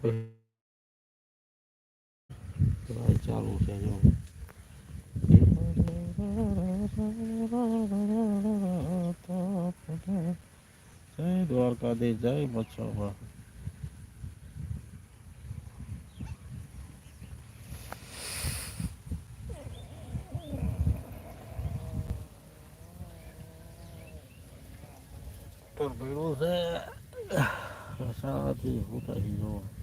પછી ચાલુ છે જો. જય દ્વારકાધીશ, જય મચ્છાભા પર ભીડું છે. રસાથી ઉતારી જો. જય દ્વારકાધીશ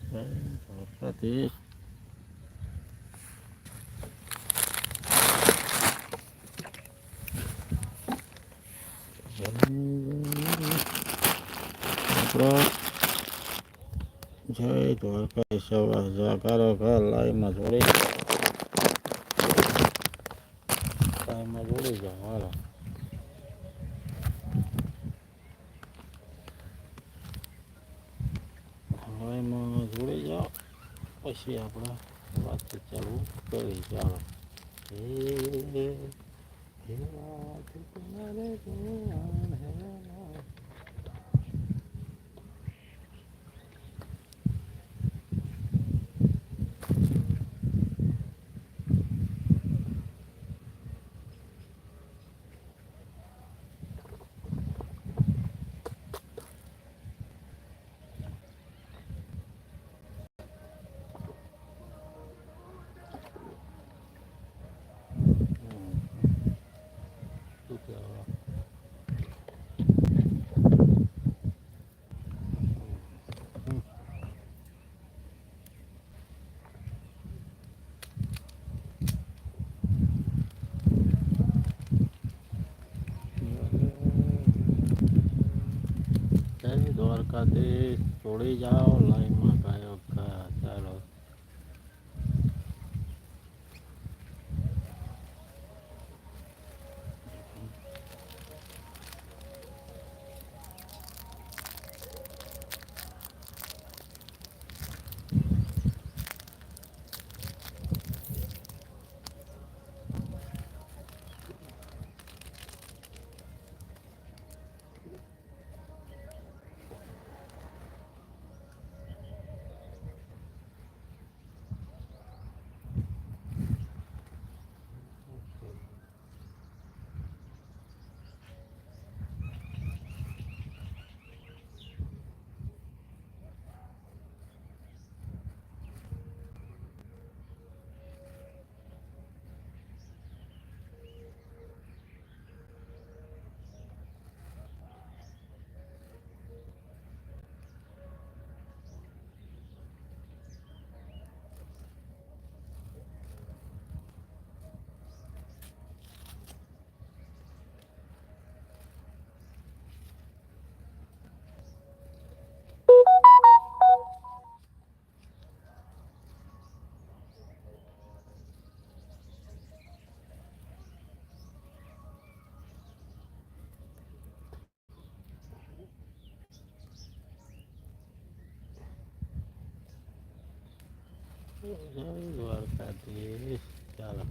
આપણો જય દ્વારકા સવા જાકારો ઘર લાઈમાં જોડી લાઈમાં જોડી જાઓ હાલો લાઈમાં જોડી જાઓ પછી આપણે વાતચીત ચાલુ કરી ચાલો હે હે દ્વારકાધીશ જોડી જાઓ લાઈનમાં ગાયો ગા ચાલો જય દ્વારકાધીશ ચાલો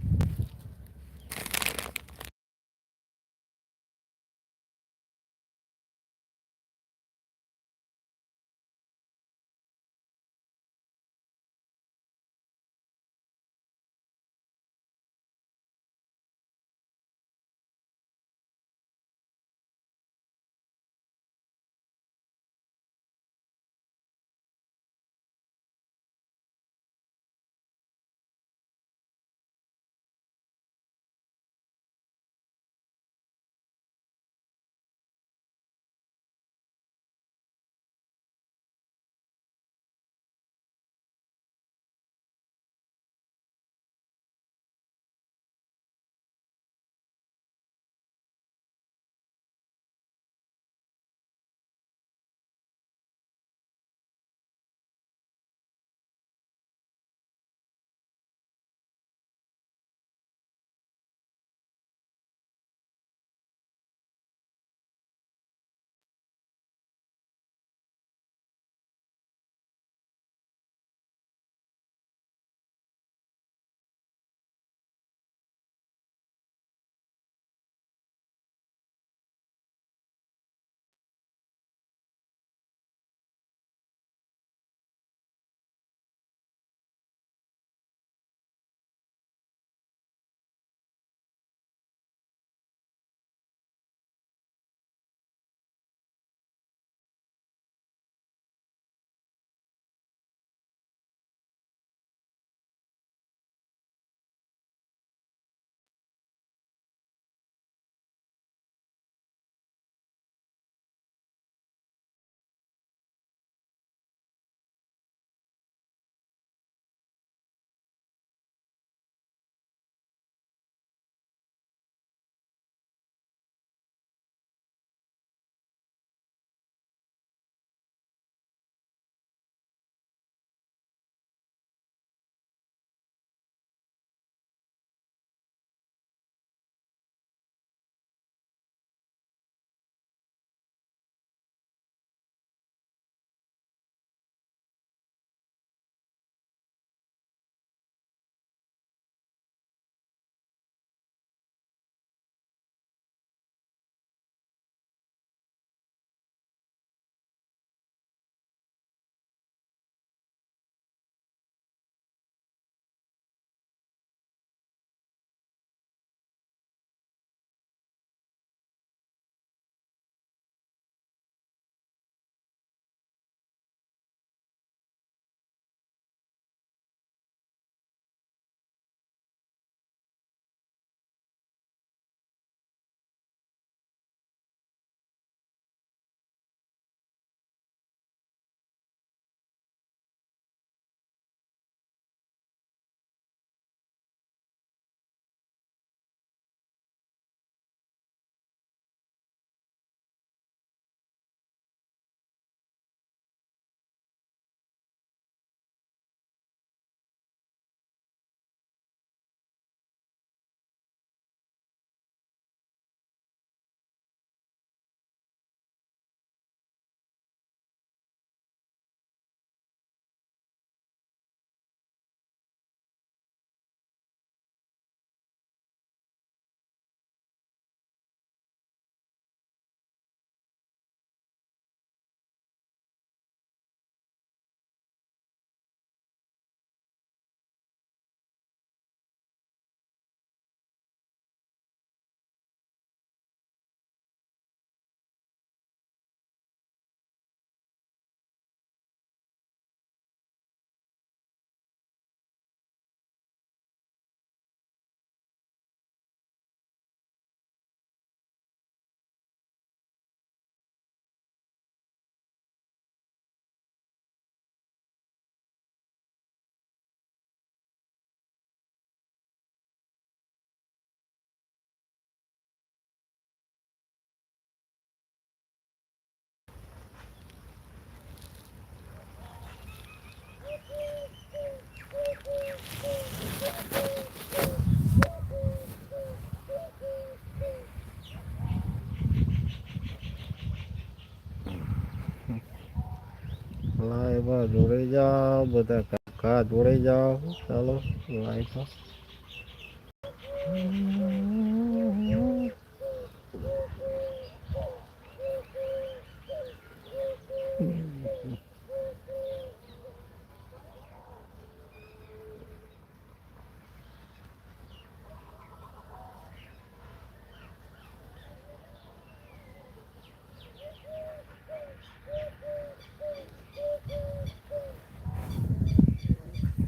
લાઈવમાં જોડાઈ જાઓ બધા કાકા જોડાઈ જાઓ. ચાલો લાઈવમાં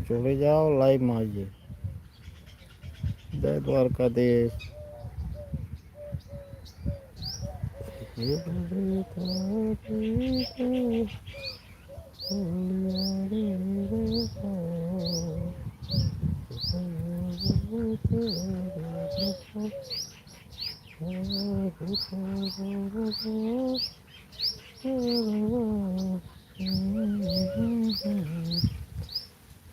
જોડાઈ જાઓ લાઈવમાં આવીએ જય દ્વારકાધીશ જય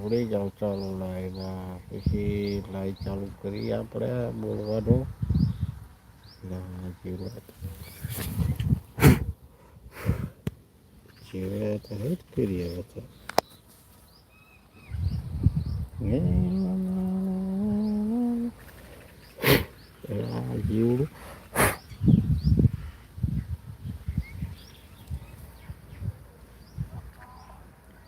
જોડાઈ જાઓ ચાલો લાઈવમાં પછી લાઈવ ચાલુ કરી આપણે બોલવાનું. જીવ્યા હતા જીવત જ આવ્યા હવે તો આ જીવડું હે જનની પાણી પાણી ચાલશે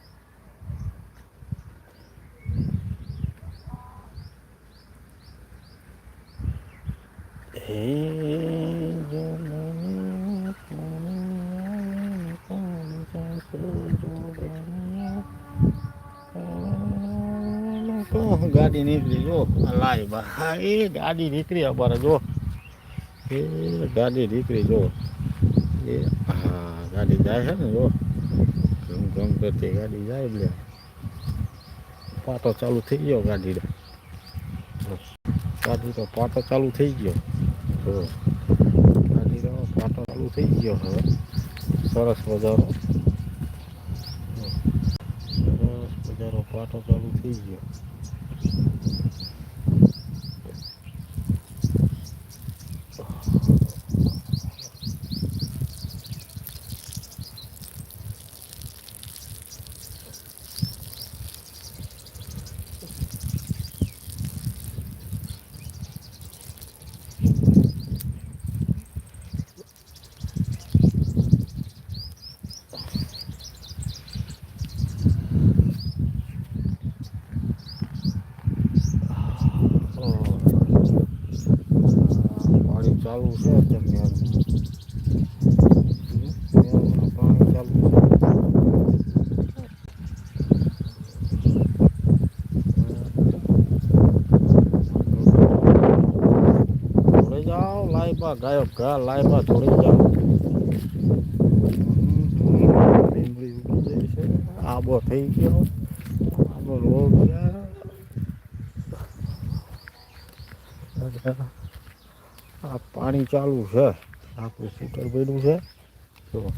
જોડણીયા તો ગાડી નીકળી જો લાઈ બા. એ ગાડી નીકળી અમારે, જો. એ ગાડી નીકળી, જો. એ, હા, ગાડી જાય છે ને, જો. ઘમ ઘમ કરતી ગાડી જાય એટલે. પાટો ચાલુ થઈ ગયો ગાડીનો. ગાડી તો પાટો ચાલુ થઈ ગયો. જો ગાડીનો કાંટો ચાલુ થઈ ગયો હવે સરસ મજાનો સરસ મજાનો કાંટો ચાલુ થઈ ગયો જાઓ લાઈબા ગાયક ગા લાઈબા જોડે જાઓ લીમડી ઉગી જાય. છે આબો થઈ ગયો. આબો રોગ ગયા. આ પાણી ચાલુ છે. આખું સ્કૂટર પડ્યું છે. તો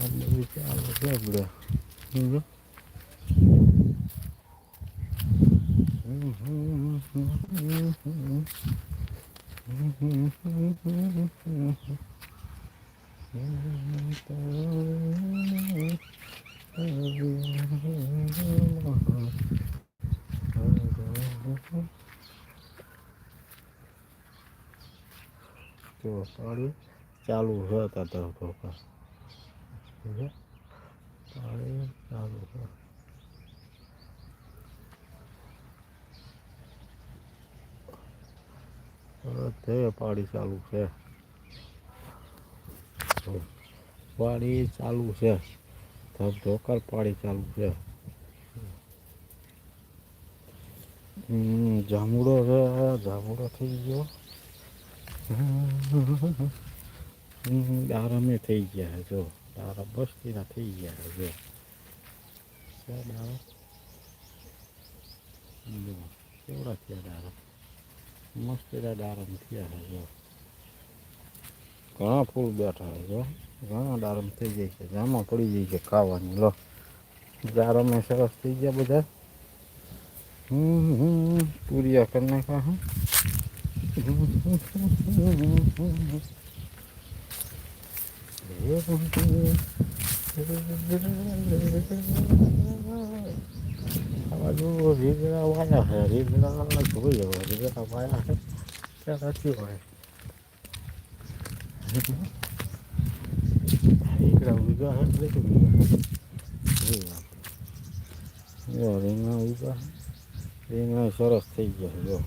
આ ચાલુ છે બધે હમ. હમ, હમ, હમ, હમ, હમ. જો પાણી ચાલુ છે તાતા ધોકા પાણી ચાલુ છે તે પાણી ચાલુ છે. પાણી ચાલુ છે. ધોકર પાણી ચાલુ છે. જામુડો છે. જામુડો થઈ ગયો. દારમે થઈ ગયા જો. દારા બસ્તીના થઈ ગયા જો. કેવડા થયા દારા? મસ્ત એના દારમ થયા છે જો. ઘણા ફૂલ બેઠા છે જો. ઘણા દારમ થઈ જાય છે. જામાં પડી જાય છે ખાવાની. લો. દારમે સરસ થઈ ગયા બધા. હમ હમ પૂરિયા કરી નાખ્યા, હમ. આવા જો રીંગણા વાયા છે રીંગણા જોઈ હવે રીંગણા વાયા છે ત્યાં નથી હોય રીંગણા ઉગા તો જોઈએ આપણે જો રીંગણા ઉગા રીંગણા સરસ થઈ ગયા જો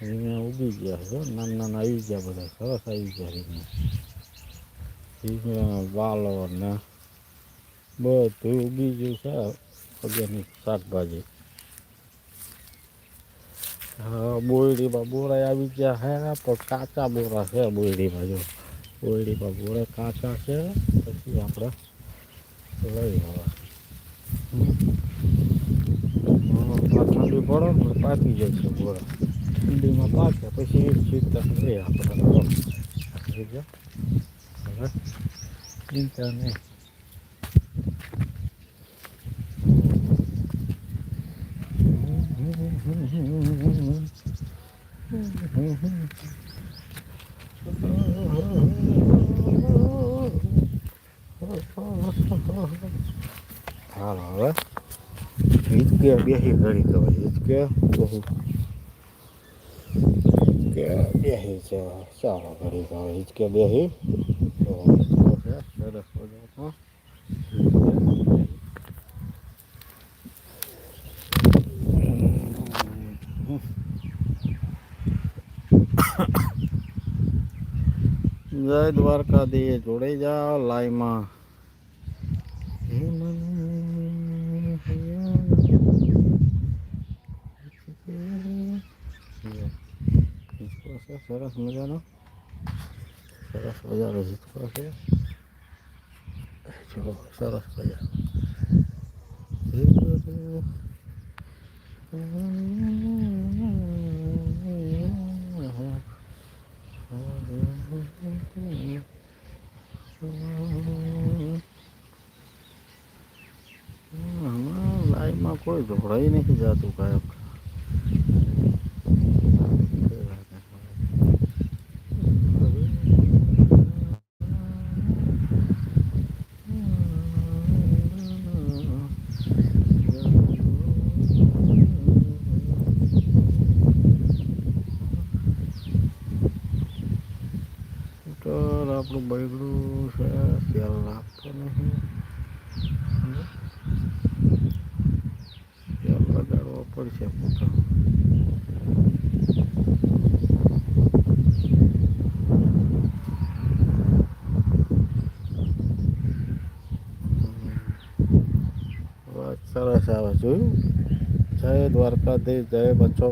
રીંગણા ઉગી ગયા છે. નાના નાના આવી ગયા બધા. સરસ આવી ગયા રીંગણા રીંગણા. વાલો ને બધું ઉગી ગયું છે. ઓર્ગેનિક શાકભાજી. હા, બોયડીમાં બોરા આવી ગયા હે પણ કાચા બોરા છે બોયડીમાં જો. બોયડીમાં બોરા કાચા છે, પછી આપણે લઈ આવે. ઠંડી પડે ને પાકી જાય છે બોરા. ઠંડીમાં પાકે, પછી એક ચિંતા લઈ આપણે. ચિંતા નહીં હાલો, હવે? હિચકે બેસી ઘડી કહેવાય. હિચકે બહુ કે બેસી છે. ચાલો, ઘડી કહેવાય. હિચકે બેસી તો સરસ મજાનો જય દ્વારકાધીશ જોડાઈ જાઓ લાઈમાં. સરસ મજાનો. સરસ મજાનો હિચકો છે. જો સરસ મજાનો કોઈ જોડાઈ નથી જતું કાંઈક સ્કૂટર આપણું બગડું છે તેલ નાખતો નહીં તેલ લગાડવો પડશે વાત સરસ આવે જોયું જય દ્વારકાધીશ જય બચ્ચો